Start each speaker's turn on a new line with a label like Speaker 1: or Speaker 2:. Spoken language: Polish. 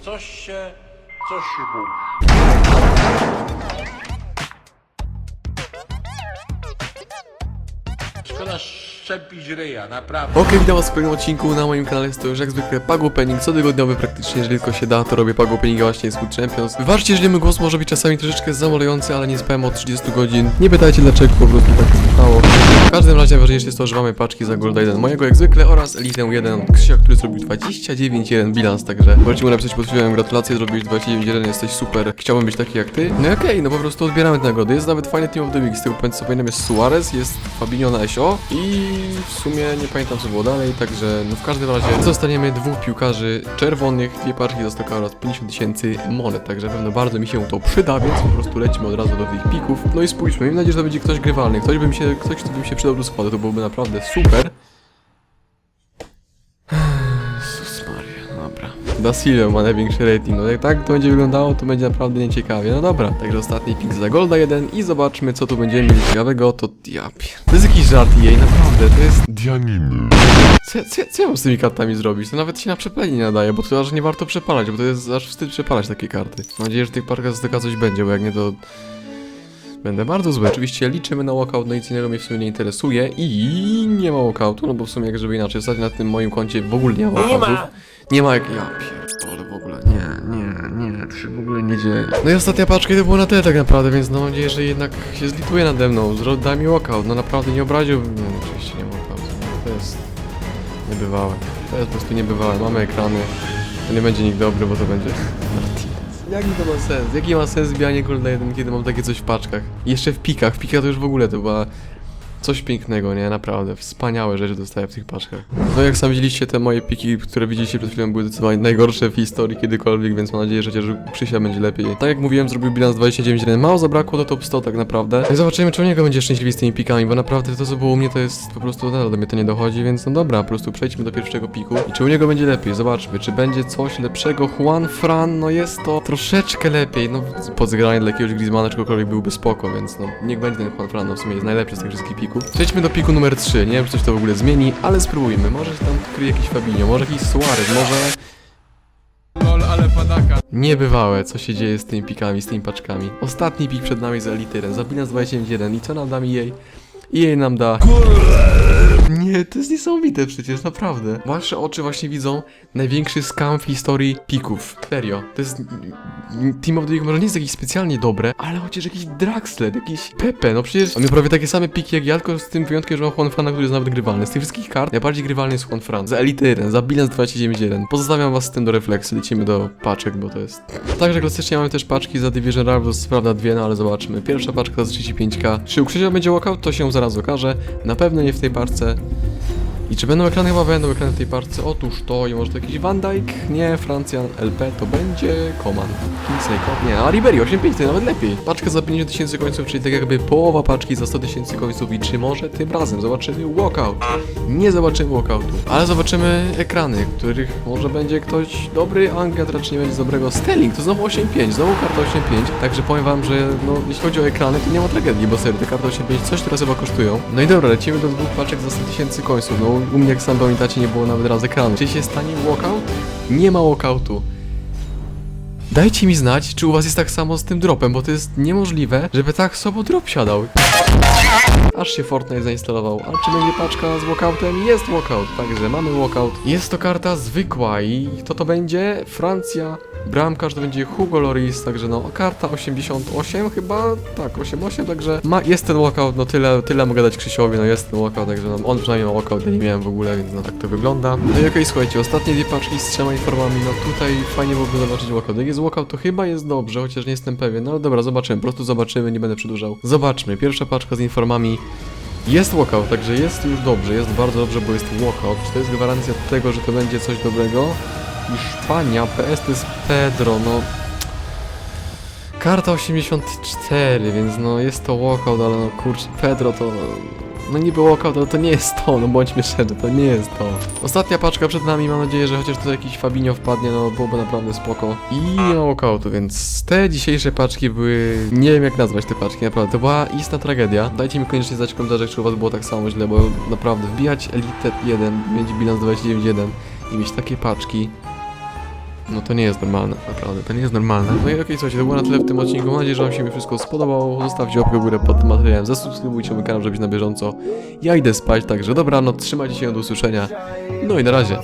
Speaker 1: Coś się... Coś się boi. Szkoda szczepić ryja, naprawdę.
Speaker 2: Okej, witam was w kolejnym odcinku na moim kanale, jest to już jak zwykle Pago Opening, cotygodniowy praktycznie, jeżeli tylko się da, to robię Pago Opening właśnie z Food Champions. Wybaczcie, jeżeli mój głos może być czasami troszeczkę zamulający, ale nie spałem od 30 godzin. Nie pytajcie dlaczego, po prostu tak stało. W każdym razie najważniejsze jest to, że mamy paczki za Golda 1 mojego jak zwykle oraz Elitę 1 od Krzysia, który zrobił 29.1 bilans, także możecie mu napisać pod filmem gratulacje, zrobiłeś 29.1, jesteś super, chciałbym być taki jak ty. No i okej, no po prostu odbieramy te nagrody, jest nawet fajny Team of the Week, z tego pamiętam jest Suarez, jest Fabinho na SO i w sumie nie pamiętam co było dalej, także no w każdym razie zostaniemy dwóch piłkarzy czerwonych, dwie paczki za 100 oraz 50 tysięcy monet, także na pewno bardzo mi się to przyda, więc po prostu lecimy od razu do tych pików. No i spójrzmy, mam nadzieję, że to będzie ktoś grywalny, ktoś by mi się, ktoś kto by mi się przydał do składu, to byłoby naprawdę super. Da Silva ma największy rating, no jak tak to będzie wyglądało, to będzie naprawdę nieciekawie. No dobra, także ostatni pik za Golda 1 i zobaczmy co tu będziemy mieli ciekawego, to ja pier- To jest jakiś żart jej, naprawdę, to jest...
Speaker 3: Dianiny.
Speaker 2: Co, co, co ja mam z tymi kartami zrobić? To nawet się na przepalenie nie nadaje, bo to aż nie warto przepalać, bo to jest aż wstyd przepalać takie karty. Mam nadzieję, że tych parkach z taka coś będzie, bo jak nie to... Będę bardzo zły. Oczywiście liczymy na walkout, no nic innego mnie w sumie nie interesuje i nie ma walkoutu, no bo w sumie jak żeby inaczej, ostatnio na tym moim koncie w ogóle nie ma walkoutów. Nie ma jak... Ja pierdolę w ogóle, nie, nie, nie, to się w ogóle nie dzieje. No i ostatnia paczka i to było na tyle tak naprawdę, więc no mam nadzieję, że jednak się zlituje nade mną, da mi walkout, no naprawdę nie obraziłbym, nie, no, oczywiście nie walkout, to jest niebywałe, to jest po prostu niebywałe, mamy ekrany, to nie będzie nikt dobry, bo to będzie. Jaki to ma sens? Jaki ma sens zbijanie Golda 1, kiedy mam takie coś w paczkach? Jeszcze w pikach, w pikach to już w ogóle to była Coś pięknego, nie? Naprawdę. Wspaniałe rzeczy dostaję w tych paczkach. No jak sam widzieliście, te moje piki, które widzieliście przed chwilą, były zdecydowanie najgorsze w historii kiedykolwiek, więc mam nadzieję, że chociaż Krzysia będzie lepiej. Tak jak mówiłem, zrobił bilans 29 Mało zabrakło do top 100 tak naprawdę. No i zobaczymy, czy u niego będzie szczęśliwy z tymi pikami, bo naprawdę to, co było u mnie, to jest po prostu, nadal do mnie to nie dochodzi, więc no dobra, po prostu przejdźmy do pierwszego piku. I czy u niego będzie lepiej? Zobaczmy, czy będzie coś lepszego. Juan Fran, no jest to troszeczkę lepiej, no pod zagranie dla jakiegoś Griezmana, czegokolwiek byłby spoko, więc no niech będzie ten Juan Fran, no w sumie jest najlepszy z tych wszystkich pików. Przejdźmy do piku numer 3, nie wiem, czy coś to w ogóle zmieni, ale spróbujmy. Może się tam kryje jakiś Fabinho, może jakiś Suarez, może...
Speaker 4: Lol, ale padaka.
Speaker 2: Niebywałe, co się dzieje z tymi pikami, z tymi paczkami. Ostatni pik przed nami za Elityrem, za bilans 21 i co nam da jej? I jej nam da... Nie, to jest niesamowite przecież, naprawdę. Wasze oczy właśnie widzą największy scam w historii pików. Serio. To jest... Team of the Week może nie jest jakieś specjalnie dobre, ale chociaż jakiś Draxler, jakiś Pepe, no przecież on miał prawie takie same piki jak ja, tylko z tym wyjątkiem, że mam Juan Frana, który jest nawet grywalny. Z tych wszystkich kart najbardziej grywalny jest Juan Fran. Za Elite 1, za bilans 29.1. Pozostawiam was z tym do refleksji, lecimy do paczek, bo to jest... Także klasycznie mamy też paczki za Division Rival, to jest prawda dwie, no ale zobaczmy. Pierwsza paczka za 35k. Czy u Krzysia będzie walkout, to się zaraz okaże. Na pewno nie w tej parce. I czy będą ekrany? Chyba będą ekrany w tej parce. Otóż to i może to jakiś Van Dijk? Nie, Francjan LP to będzie Coman. Kingsley Coman. Nie, a Ribery 8.5 to nawet lepiej. Paczka za 50 tysięcy końców, czyli tak jakby połowa paczki za 100 tysięcy końców i czy może tym razem zobaczymy walkout? Nie zobaczymy walkoutu, ale zobaczymy ekrany, których może będzie ktoś dobry, Anglia to raczej nie będzie z dobrego. Stelling to znowu 8.5, znowu karta 8.5, także powiem wam, że no jeśli chodzi o ekrany, to nie ma tragedii, bo serio, te karty 8.5 coś teraz chyba kosztują. No i dobra, lecimy do dwóch paczek za 100 tysięcy końców, no u mnie jak sam pamiętacie nie było nawet raz ekranu. Czy się stanie walkout? Nie ma walkoutu. Dajcie mi znać, czy u was jest tak samo z tym dropem, bo to jest niemożliwe, żeby tak sobą drop siadał. Aż się Fortnite zainstalował. A czy będzie paczka z walkoutem? Jest walkout, także mamy walkout. Jest to karta zwykła i kto to będzie? Francja. Bramkarz to będzie Hugo Loris, także no karta 88 chyba, tak 88, także ma, jest ten walkout, no tyle, tyle mogę dać Krzysiowi, no jest ten walkout, także no, on przynajmniej ma walkout, ja nie miałem w ogóle, więc no tak to wygląda. No i okej, słuchajcie, ostatnie dwie paczki z trzema informami, no tutaj fajnie byłoby zobaczyć walkout. Jak jest walkout, to chyba jest dobrze, chociaż nie jestem pewien, no ale dobra, zobaczymy, po prostu zobaczymy, nie będę przedłużał. Zobaczmy, pierwsza paczka z informami jest walkout, także jest już dobrze, jest bardzo dobrze, bo jest walkout. Czy to jest gwarancja tego, że to będzie coś dobrego? Hiszpania, PS to jest Pedro, no... Karta 84, więc no jest to walkout, ale no kurczę, Pedro to... No niby walkout, ale to nie jest to, no bądźmy szczerzy, to nie jest to. Ostatnia paczka przed nami, mam nadzieję, że chociaż tutaj jakiś Fabinho wpadnie, no byłoby naprawdę spoko. I nie walkoutu, więc te dzisiejsze paczki były... Nie wiem jak nazwać te paczki, naprawdę, to była istna tragedia. Dajcie mi koniecznie znać w komentarzach, czy u was było tak samo źle, bo naprawdę wbijać Elite 1, mieć bilans 29.1 i mieć takie paczki, No to nie jest normalne, naprawdę, to nie jest normalne. No i okej, słuchajcie, to było na tyle w tym odcinku. Mam nadzieję, że wam się mi wszystko spodobało. Zostawcie łapkę w górę pod tym materiałem, zasubskrybujcie mój kanał, żeby być na bieżąco. Ja idę spać, także dobranoc, trzymajcie się, do usłyszenia. No i na razie.